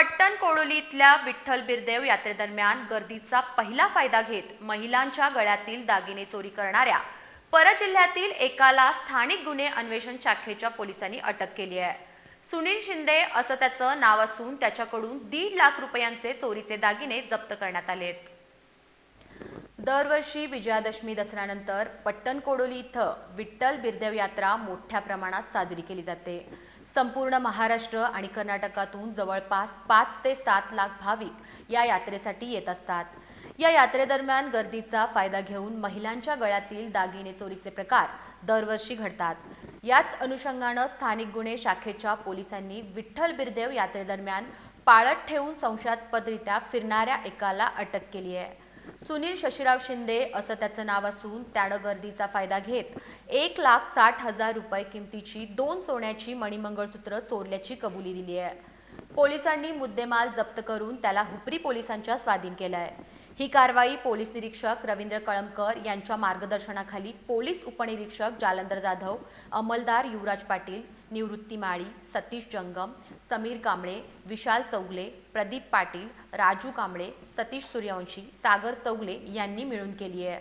पट्टण कोडोलीतल्या विठ्ठल बिरदेव यात्रेदरम्यान गर्दीचा पहिला फायदा घेत महिलांच्या गळ्यातील दागिने चोरी करणाऱ्या परजिल्ह्यातील एकाला स्थानिक गुन्हे अन्वेषण शाखेच्या पोलिसांनी अटक केली आहे. सुनील शिंदे असं त्याचं नाव असून त्याच्याकडून दीड लाख रुपयांचे चोरीचे दागिने जप्त करण्यात आलेत दरवर्षी विजयादशमी दसऱ्यानंतर पट्टण कोडोली इथं विठ्ठल बिरदेव यात्रा मोठ्या प्रमाणात साजरी केली जाते. संपूर्ण महाराष्ट्र आणि कर्नाटकातून जवळपास पाच ते सात लाख भाविक या यात्रेसाठी येत असतात. या यात्रेदरम्यान गर्दीचा फायदा घेऊन महिलांच्या गळ्यातील दागिने चोरीचे प्रकार दरवर्षी घडतात. याच अनुषंगानं स्थानिक गुन्हे शाखेच्या पोलिसांनी विठ्ठल बिरदेव यात्रेदरम्यान पाळत ठेवून संशयास्पदरित्या फिरणाऱ्या एकाला अटक केली आहे. सुनील शशीराव शिंदे असं त्याचं नाव असून त्यानं गर्दीचा फायदा घेत एक लाख साठ हजार रुपये किमतीची दोन सोन्याची मणिमंगळसूत्र चोरल्याची कबुली दिली आहे. पोलिसांनी मुद्देमाल जप्त करून त्याला हुपरी पोलिसांच्या स्वाधीन केलं आहे ही कारवाई पोलीस निरीक्षक रवींद्र कळमकर यांच्या मार्गदर्शनाखाली पोलीस उपनिरीक्षक जालंधर जाधव अंमलदार युवराज पाटील निवृत्ती माळी सतीश जंगम समीर कांबळे विशाल चौगले प्रदीप पाटील राजू कांबळे सतीश सूर्यवंशी सागर चौगले यांनी मिळून केली आहे.